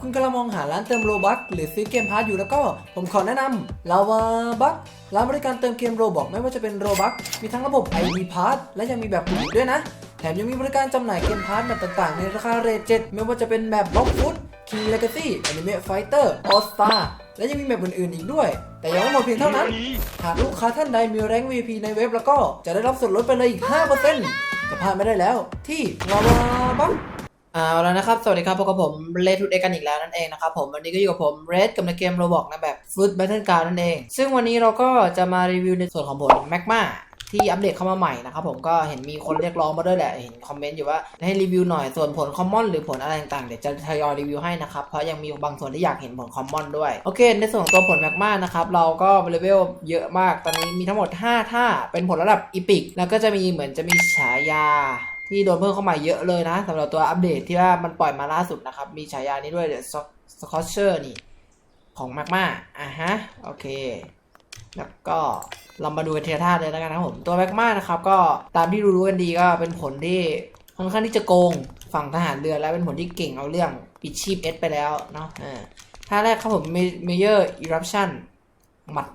คุณกำลังมองหาร้านเติมโลบัคหรือซื้อเกมพาร์ทอยู่แล้วก็ผมขอแนะนำลาวาบัคร้านบริการเติมเกมโรบอกไม่ว่าจะเป็นโรบัคมีทั้งระบบ ID พาร์ทและยังมีแบบอื่นด้วยนะ แถมยังมีบริการจำหน่ายเกมพาร์ทแบบต่างๆ ในราคาเรทเจ็ดไม่ว่าจะเป็นแบบบล็อกฟุต King Legacy Anime Fighter All Star และยังมีแบบอื่นๆอีกด้วย แต่ยังไม่หมดเพียงเท่านั้น หากลูกค้าท่านใดมีแรง VP ในเว็บแล้วก็จะได้รับส่วนลดไปเลยอีก5%ก็พลาดไม่ได้แล้ว ที่ลาวาบัค เอาแล้วนะครับ สวัสดีครับพบกับผมเรดทูเอกันอีกแล้วนั่นเองนะครับผมวันนี้ก็อยู่กับผมเรดกับในเกมโรบอกนะแบบ Food Battle Ground นั่นเอง ซึ่งวันนี้เราก็จะมารีวิวในส่วนของผลแมกมาที่อัปเดตเข้ามาใหม่นะครับผมก็เห็นมีคนเรียกร้องมาด้วยแหละเห็นคอมเมนต์อยู่ว่าให้รีวิวหน่อยส่วนผลคอมมอนหรือผลอะไรต่างๆเดี๋ยวจะทยอยรีวิวให้นะครับเพราะยังมีบางส่วนที่อยากเห็นผลคอมมอนด้วยโอเค ในส่วนของตัวผลแมกมานะครับเราก็เลเวลเยอะมากตอนนี้มีทั้งหมด 5 ท่าเป็นผลระดับอีพิกแล้วก็จะมีเหมือนจะมีฉายา ที่โดนเพิ่มเข้ามาเยอะเลยนะสำหรับตัวอัปเดตที่ว่ามันปล่อยมาล่าสุดนะครับ มีฉายานี้ด้วยเดี๋ยวสกอตเชอร์นี่ ของมากมาอะฮะ โอเค แล้วก็เรามาดูเทียท่าเลยแล้วกันนะผม ตัวแมกมานะครับก็ตามที่รู้ๆกันดีก็เป็นผลที่ค่อนข้างที่จะโกงฝั่งทหารเรือและเป็นผลที่เก่งเอาเรื่องปิดชีพเอสไปแล้วเนาะอ่าท่าแรกครับผมเมเยอร์อิรัปชันหมัด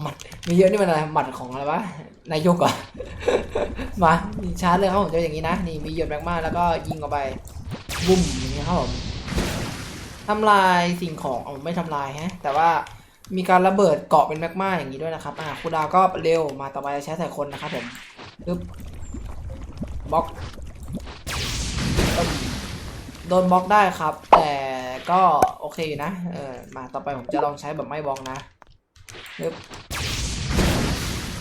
หมัดเมเยอร์นี่มันอะไรหมัดของอะไรวะนายกเหรอะมาชาร์จเลยครับผมจะอย่างนี้นะนี่มีหยดแมกมาแล้วก็ยิงออกไปบุ้มอย่างนี้ครับผมทำลายสิ่งของเอาไม่ทำลายฮะ แต่ว่ามีการระเบิดเกาะเป็นแมกมาอย่างนี้ด้วยนะครับอ่าคูดาวก็เร็วมาต่อไปใช้ใส่คนนะครับผมปึ๊บบล็อกโดนบล็อกได้ครับ แต่ก็โอเคอยู่นะเออมาต่อไปผมจะลองใช้แบบไม่บล็อกนะ ปึ๊บ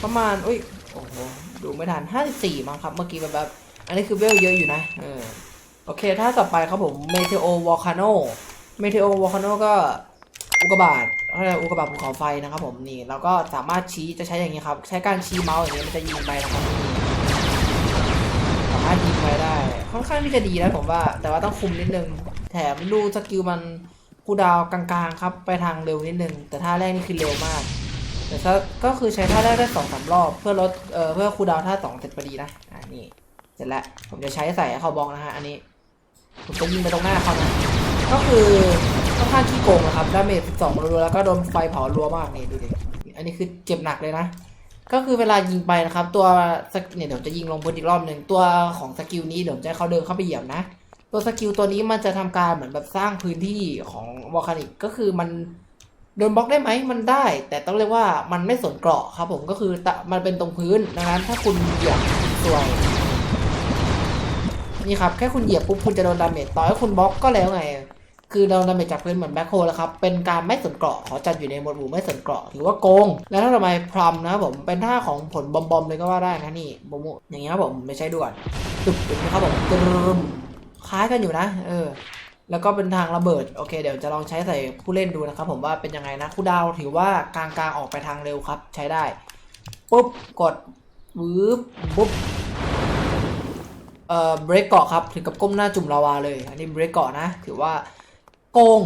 ประมาณอุ้ยโอ้โหดูไม่ทัน54มั้งครับ เมื่อกี้แบบแบบ อันนี้คือเวลเยอะอยู่นะเออโอเค ถ้าต่อไปครับผม Meteo Volcano Meteo Volcano ก็อุกกาบาตเขาเรียกอุกกาบาตภูเขาไฟนะครับผมนี่เราก็สามารถชี้จะใช้อย่างนี้ครับ ใช้การชี้เมาส์อย่างนี้มันจะยิงไปนะครับสามารถยิงไปได้ ค่อนข้างที่จะดีนะผมว่า แต่ว่าต้องคุมนิดนึง แถมดูสกิลมันคูดาวกลางๆครับ ไปทางเร็วนิดนึง แต่ท่าแรกนี่คือเร็วมาก แต่ถ้าก็คือใช้ท่าแรกได้สองสามรอบ เพื่อลดเอ่อเพื่อคูดาวท่าสองเสร็จพอดีนะอ่านี่เสร็จแล้วผมจะใช้ใส่เขาบองนะฮะอันนี้ผมจะยิงไปตรงหน้าเขานะก็คือค่อนข้างขี้โกงนะครับดาเมจ12รัวๆแล้วก็โดนไฟเผารัวมากนี่ดูดิอันนี้คือเจ็บหนักเลยนะก็คือเวลายิงไปนะครับ ตัวเนี่ยเดี๋ยวจะยิงลงพื้นอีกรอบหนึ่งตัวของสกิลนี้เดี๋ยวจะให้เขาเดินเข้าไปเหยียบนะ ตัวสกิลตัวนี้มันจะทำการเหมือนแบบสร้างพื้นที่ของวอลคานิกก็คือมัน โดนบล็อกได้ไหมมันได้ แต่ต้องเรียกว่ามันไม่สนเกราะครับผมก็คือมันเป็นตรงพื้นดังนั้นถ้าคุณเหยียบสวยนี่ครับแค่คุณเหยียบปุ๊บคุณจะโดนดาเมจต่อให้คุณบล็อกก็แล้วไง คือโดนดาเมจจากพื้นเหมือนแบ็คโฮแล้วครับเป็นการไม่สนเกราะขอจัดอยู่ในหมวดหมู่ไม่สนเกราะถือว่าโกง แล้วถ้าทำไมพรอมนะครับผมเป็นท่าของผลบอมบอมเลยก็ว่าได้นะนี่บอมอย่างเงี้ยครับผมไม่ใช่ด่วนตึกตึกนะครับผมตึมคล้ายกันอยู่นะ เออ แล้วก็เป็นทางระเบิด โอเค เดี๋ยวจะลองใช้ใส่ผู้เล่นดูนะครับ ผมว่าเป็นยังไงนะคู่ดาวถือว่ากลางกลางๆออกไปทางเร็วครับ ใช้ได้ ปุ๊บ กดวืบปุ๊บ เอ่อ เบรกเกาะครับ ถึงกับก้มหน้าจุ่มลาวาเลย อันนี้เบรกเกาะนะ ถือว่าโกง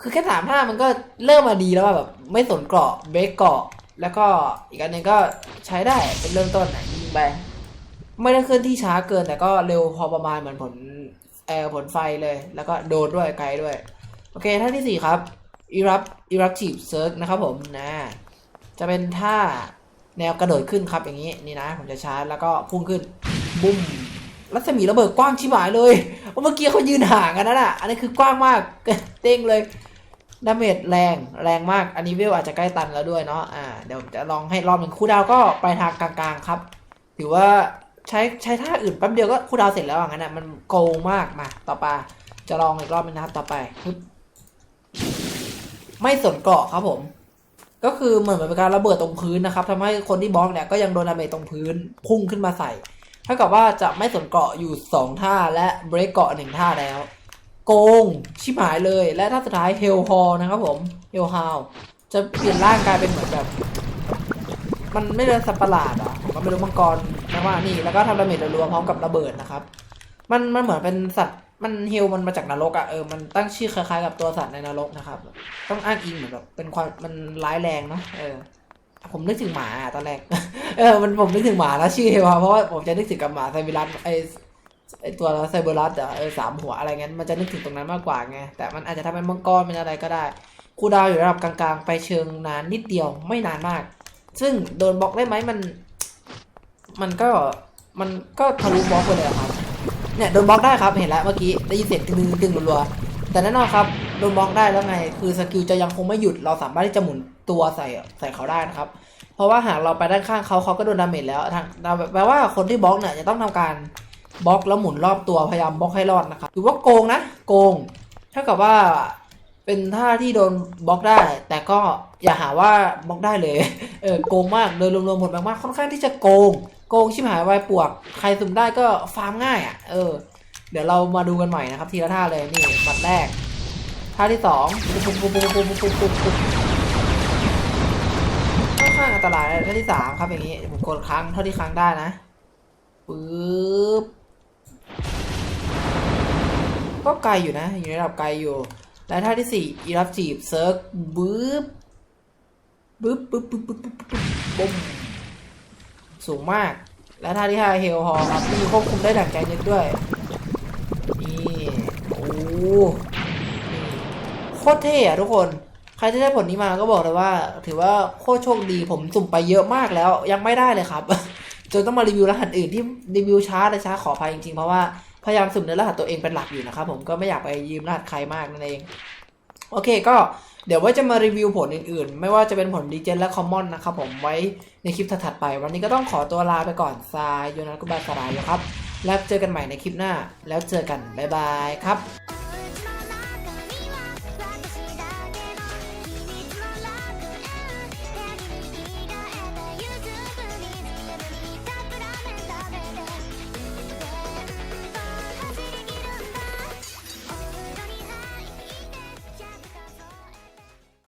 คือแค่ถามท่ามันก็เริ่มมาดีแล้วแบบไม่สนเกราะ เบรกเกาะ แล้วก็อีกอันนึงก็ใช้ได้เป็นเริ่มต้นหนยิงไป ไม่ได้เคลื่อนที่ช้าเกินแต่ก็เร็วพอประมาณเหมือนผล แอร์ผลไฟเลย แล้วก็โดนด้วยไกลด้วย โอเคท่าที่สี่ครับ erupt eruptive surge นะครับผมนะจะเป็นท่าแนวกระโดดขึ้นครับอย่างนี้นี่นะผมจะชาร์จแล้วก็พุ่งขึ้นบุ้มรัศมีระเบิดกว้างชิบหายเลยเพราะเมื่อกี้เขายืนห่างกันนั่นน่ะอันนี้คือกว้างมากเต้งเลยดาเมจแรงแรงมากอันนี้เวลอาจจะใกล้ตันแล้วด้วยเนาะอ่าเดี๋ยวจะลองให้รอบหนึ่งคู่ดาวก็ไปทางกลางๆครับ ถือว่า ใช้ใช้ท่าอื่นแป๊บเดียวก็คู่ดาวเสร็จแล้วอย่างนั้นนะมันโกงมากมาต่อไปจะลองอีกรอบหนึงนะครับต่อไป ไม่สนเกาะครับผม ก็คือเหมือนเป็นการระเบิดตรงพื้นนะครับทำให้คนที่บล็อกเนี่ยก็ยังโดนดาเมจตรงพื้นพุ่งขึ้นมาใส่เท่ากับว่าจะไม่สนเกาะอยู่ 2 ท่าและเบรกเกาะหนึ่งท่าแล้ว โกงชิบหายเลยและท่าสุดท้ายเฮลฮอลนะครับผมเฮลฮาวจะเปลี่ยนร่างกลายเป็นเหมือนแบบ มันไม่ได้สัปหลาดอะ ก็ไม่รู้มังกรนะว่านี่แล้วก็ทำดาเมจรัวๆพร้อมกับระเบิดนะครับ มันมันเหมือนเป็นสัตว์มันเฮลมันมาจากนรกอะเออมันตั้งชื่อคล้ายๆกับตัวสัตว์ในนรกนะครับ ต้องอ้างอิงเหมือนแบบเป็นความมันร้ายแรงเนาะเออ ผมนึกถึงหมาอะตอนแรกเออมันผมนึกถึงหมาแล้วชื่อเฮลอะเพราะว่าผมจะนึกถึงกับหมาไซบิรัสไอไอตัวไซเบอร์รัสอะเออสามหัวอะไรเงี้ยมันจะนึกถึงตรงนั้นมากกว่าไง แต่มันอาจจะทำเป็นมังกรเป็นอะไรก็ได้คูดาวอยู่ระดับกลางๆ ไปเชิงนานนิดเดียวไม่นานมาก ซึ่งโดนบล็อกได้ไหมมัน มันก็มันก็ทะลุบล็อกไปเลยครับ เนี่ยโดนบล็อกได้ครับเห็นแล้วเมื่อกี้ได้ยินเสียงตึงตึงรัวๆแต่แน่นอนครับโดนบล็อกได้แล้วไง คือสกิลจะยังคงไม่หยุดเราสามารถที่จะหมุนตัวใส่ใส่เขาได้นะครับ เพราะว่าหากเราไปด้านข้างเขาเขาก็โดนดาเมจแล้วทางแปลว่าคนที่บล็อกเนี่ยจะต้องทำการบล็อกแล้วหมุนรอบตัวพยายามบล็อกให้รอดนะครับถือว่าโกงนะโกงเท่ากับว่า เป็นท่าที่โดนบล็อกได้ แต่ก็อย่าหาว่าบล็อกได้เลยเออโกงมากโดยรวมๆหมดมากๆค่อนข้างที่จะโกง โกงชิมหายวายปวก ใครสุ่มได้ก็ฟาร์มง่ายอะเออ เดี๋ยวเรามาดูกันใหม่นะครับ ทีละท่าเลยนี่หมัดแรก ท่าที่สองปุ๊บปุ๊บปุ๊บปุ๊บปุ๊บปุ๊บปุ๊บค่อนข้างอันตรายท่าที่สามครับอย่างนี้ผมกดค้างเท่าที่ค้างได้นะปึ๊บก็ไกลอยู่นะ อยู่ในระดับไกลอยู่ และท่าที่สี่อีรับจีบเซิร์ฟปึ๊บปึ๊บปึ๊บปึ๊บปึ๊บปึ๊บปึ๊บปุ๊บสูงมาก และท่าที่ห้าเฮลฮอครับที่ควบคุมได้ดั่งใจนึกด้วย นี่ โอ้โคตรเท่อะทุกคน ใครที่ได้ผลนี้มาก็บอกเลยว่า ถือว่าโคตรโชคดีผมสุ่มไปเยอะมากแล้วยังไม่ได้เลยครับ จนต้องมารีวิวรหัสอื่นที่รีวิวช้าและช้าขออภัยจริงๆ เพราะว่า พยายามสุ่มเนรหัสตัวเองเป็นหลักอยู่นะครับผมก็ไม่อยากไปยืมรหัสใครมากนั่นเอง โอเคก็เดี๋ยวว่าจะมารีวิวผลอื่นๆ ไม่ว่าจะเป็นผลดีเจนและคอมมอนนะครับผมไว้ในคลิปถัดๆไป วันนี้ก็ต้องขอตัวลาไปก่อนซายโยนัสกุบาสรายครับ แล้วเจอกันใหม่ในคลิปหน้า แล้วเจอกัน บ๊ายบายครับ